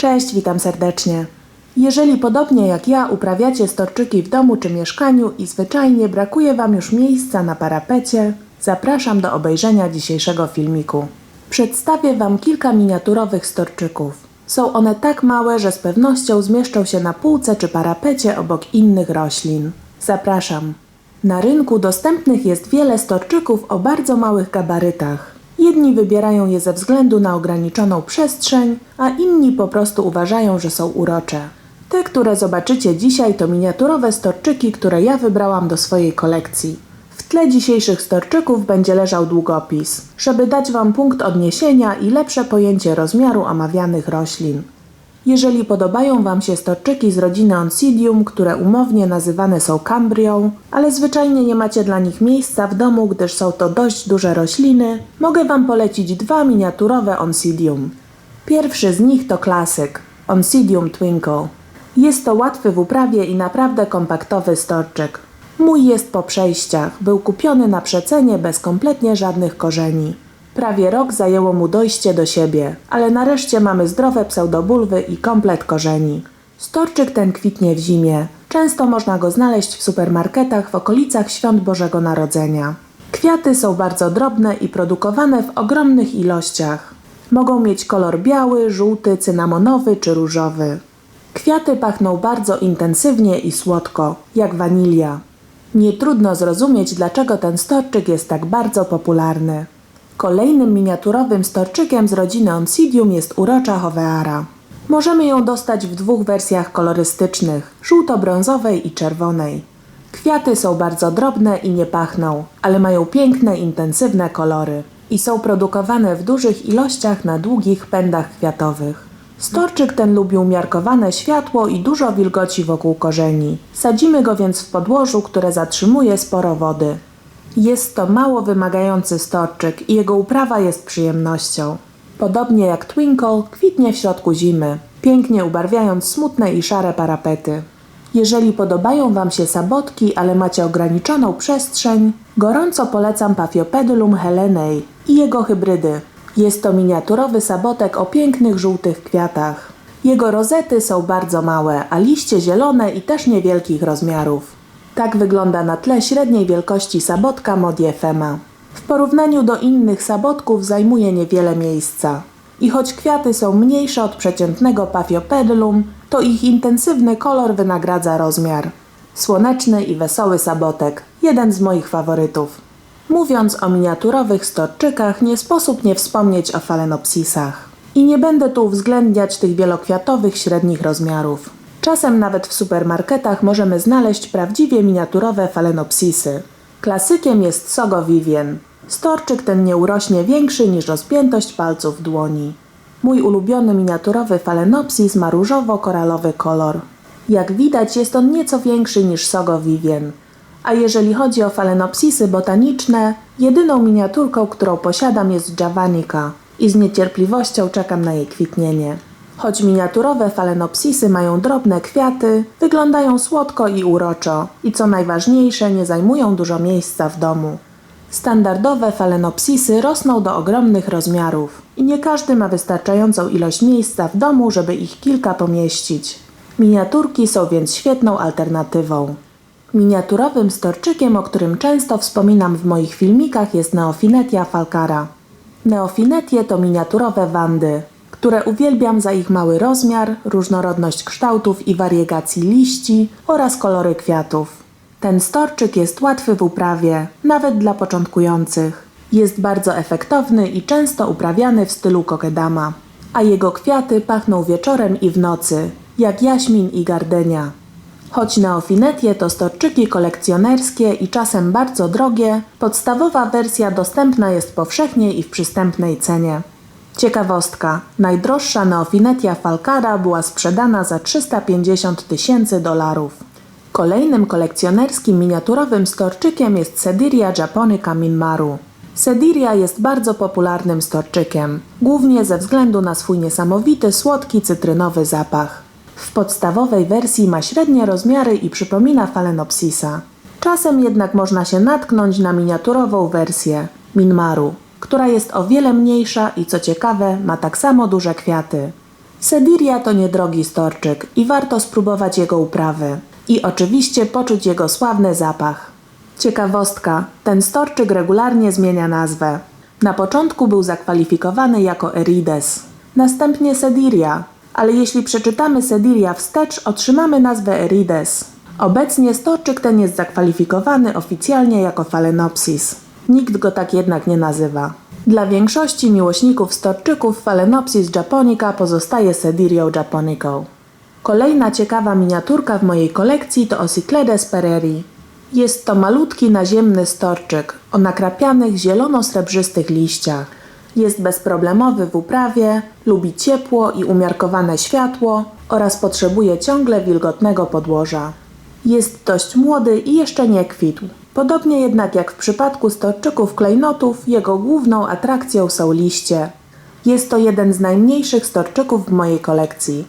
Cześć, witam serdecznie. Jeżeli podobnie jak ja uprawiacie storczyki w domu czy mieszkaniu i zwyczajnie brakuje Wam już miejsca na parapecie, zapraszam do obejrzenia dzisiejszego filmiku. Przedstawię Wam kilka miniaturowych storczyków. Są one tak małe, że z pewnością zmieszczą się na półce czy parapecie obok innych roślin. Zapraszam. Na rynku dostępnych jest wiele storczyków o bardzo małych gabarytach. Jedni wybierają je ze względu na ograniczoną przestrzeń, a inni po prostu uważają, że są urocze. Te, które zobaczycie dzisiaj, to miniaturowe storczyki, które ja wybrałam do swojej kolekcji. W tle dzisiejszych storczyków będzie leżał długopis, żeby dać Wam punkt odniesienia i lepsze pojęcie rozmiaru omawianych roślin. Jeżeli podobają Wam się storczyki z rodziny Oncidium, które umownie nazywane są kambrią, ale zwyczajnie nie macie dla nich miejsca w domu, gdyż są to dość duże rośliny, mogę Wam polecić dwa miniaturowe Oncidium. Pierwszy z nich to klasyk Oncidium Twinkle. Jest to łatwy w uprawie i naprawdę kompaktowy storczyk. Mój jest po przejściach, był kupiony na przecenie bez kompletnie żadnych korzeni. Prawie rok zajęło mu dojście do siebie, ale nareszcie mamy zdrowe pseudobulwy i komplet korzeni. Storczyk ten kwitnie w zimie. Często można go znaleźć w supermarketach w okolicach świąt Bożego Narodzenia. Kwiaty są bardzo drobne i produkowane w ogromnych ilościach. Mogą mieć kolor biały, żółty, cynamonowy czy różowy. Kwiaty pachną bardzo intensywnie i słodko, jak wanilia. Nie trudno zrozumieć, dlaczego ten storczyk jest tak bardzo popularny. Kolejnym miniaturowym storczykiem z rodziny Oncidium jest urocza Hoveara. Możemy ją dostać w dwóch wersjach kolorystycznych, żółto-brązowej i czerwonej. Kwiaty są bardzo drobne i nie pachną, ale mają piękne, intensywne kolory i są produkowane w dużych ilościach na długich pędach kwiatowych. Storczyk ten lubi umiarkowane światło i dużo wilgoci wokół korzeni. Sadzimy go więc w podłożu, które zatrzymuje sporo wody. Jest to mało wymagający storczyk i jego uprawa jest przyjemnością. Podobnie jak Twinkle, kwitnie w środku zimy, pięknie ubarwiając smutne i szare parapety. Jeżeli podobają Wam się sabotki, ale macie ograniczoną przestrzeń, gorąco polecam Paphiopedilum helenae i jego hybrydy. Jest to miniaturowy sabotek o pięknych żółtych kwiatach. Jego rozety są bardzo małe, a liście zielone i też niewielkich rozmiarów. Tak wygląda na tle średniej wielkości sabotka Modiefema. W porównaniu do innych sabotków zajmuje niewiele miejsca. I choć kwiaty są mniejsze od przeciętnego Paphiopedilum, to ich intensywny kolor wynagradza rozmiar. Słoneczny i wesoły sabotek, jeden z moich faworytów. Mówiąc o miniaturowych storczykach, nie sposób nie wspomnieć o falenopsisach. I nie będę tu uwzględniać tych wielokwiatowych średnich rozmiarów. Czasem nawet w supermarketach możemy znaleźć prawdziwie miniaturowe falenopsisy. Klasykiem jest Sogo Vivien. Storczyk ten nie urośnie większy niż rozpiętość palców dłoni. Mój ulubiony miniaturowy falenopsis ma różowo-koralowy kolor. Jak widać jest on nieco większy niż Sogo Vivien. A jeżeli chodzi o falenopsisy botaniczne, jedyną miniaturką, którą posiadam jest Javanica i z niecierpliwością czekam na jej kwitnienie. Choć miniaturowe falenopsisy mają drobne kwiaty, wyglądają słodko i uroczo i co najważniejsze nie zajmują dużo miejsca w domu. Standardowe falenopsisy rosną do ogromnych rozmiarów i nie każdy ma wystarczającą ilość miejsca w domu, żeby ich kilka pomieścić. Miniaturki są więc świetną alternatywą. Miniaturowym storczykiem, o którym często wspominam w moich filmikach jest Neofinetia falcara. Neofinetie to miniaturowe wandy, które uwielbiam za ich mały rozmiar, różnorodność kształtów i wariegacji liści oraz kolory kwiatów. Ten storczyk jest łatwy w uprawie, nawet dla początkujących. Jest bardzo efektowny i często uprawiany w stylu kokedama, a jego kwiaty pachną wieczorem i w nocy, jak jaśmin i gardenia. Choć neofinetie to storczyki kolekcjonerskie i czasem bardzo drogie, podstawowa wersja dostępna jest powszechnie i w przystępnej cenie. Ciekawostka. Najdroższa neofinetia falcara była sprzedana za 350 tysięcy dolarów. Kolejnym kolekcjonerskim miniaturowym storczykiem jest Sediria japonica minmaru. Sediria jest bardzo popularnym storczykiem, głównie ze względu na swój niesamowity, słodki, cytrynowy zapach. W podstawowej wersji ma średnie rozmiary i przypomina falenopsisa. Czasem jednak można się natknąć na miniaturową wersję Minmaru, która jest o wiele mniejsza i co ciekawe ma tak samo duże kwiaty. Sediria to niedrogi storczyk i warto spróbować jego uprawy. I oczywiście poczuć jego sławny zapach. Ciekawostka, ten storczyk regularnie zmienia nazwę. Na początku był zakwalifikowany jako Erides, następnie Sediria, ale jeśli przeczytamy Sediria wstecz, otrzymamy nazwę Erides. Obecnie storczyk ten jest zakwalifikowany oficjalnie jako Phalaenopsis. Nikt go tak jednak nie nazywa. Dla większości miłośników storczyków Phalaenopsis japonica pozostaje Sedirią japonicą. Kolejna ciekawa miniaturka w mojej kolekcji to Ocycledes pereri. Jest to malutki naziemny storczyk o nakrapianych zielono-srebrzystych liściach. Jest bezproblemowy w uprawie, lubi ciepło i umiarkowane światło oraz potrzebuje ciągle wilgotnego podłoża. Jest dość młody i jeszcze nie kwitł. Podobnie jednak jak w przypadku storczyków klejnotów, jego główną atrakcją są liście. Jest to jeden z najmniejszych storczyków w mojej kolekcji.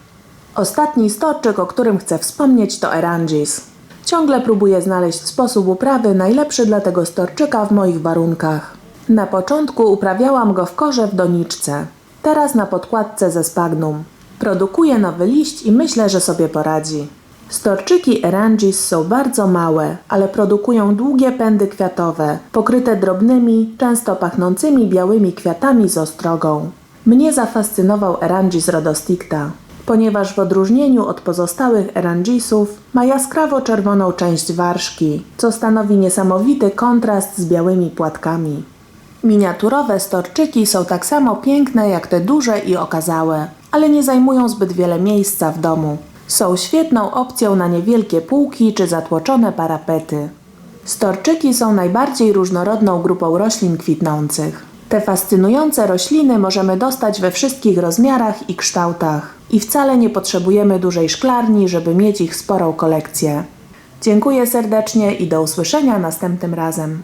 Ostatni storczyk, o którym chcę wspomnieć, to Erangis. Ciągle próbuję znaleźć sposób uprawy najlepszy dla tego storczyka w moich warunkach. Na początku uprawiałam go w korze w doniczce, teraz na podkładce ze spagnum. Produkuje nowy liść i myślę, że sobie poradzi. Storczyki Erangis są bardzo małe, ale produkują długie pędy kwiatowe, pokryte drobnymi, często pachnącymi białymi kwiatami z ostrogą. Mnie zafascynował Erangis rodosticta, ponieważ w odróżnieniu od pozostałych Erangisów ma jaskrawo czerwoną część warszki, co stanowi niesamowity kontrast z białymi płatkami. Miniaturowe storczyki są tak samo piękne jak te duże i okazałe, ale nie zajmują zbyt wiele miejsca w domu. Są świetną opcją na niewielkie półki czy zatłoczone parapety. Storczyki są najbardziej różnorodną grupą roślin kwitnących. Te fascynujące rośliny możemy dostać we wszystkich rozmiarach i kształtach i wcale nie potrzebujemy dużej szklarni, żeby mieć ich sporą kolekcję. Dziękuję serdecznie i do usłyszenia następnym razem.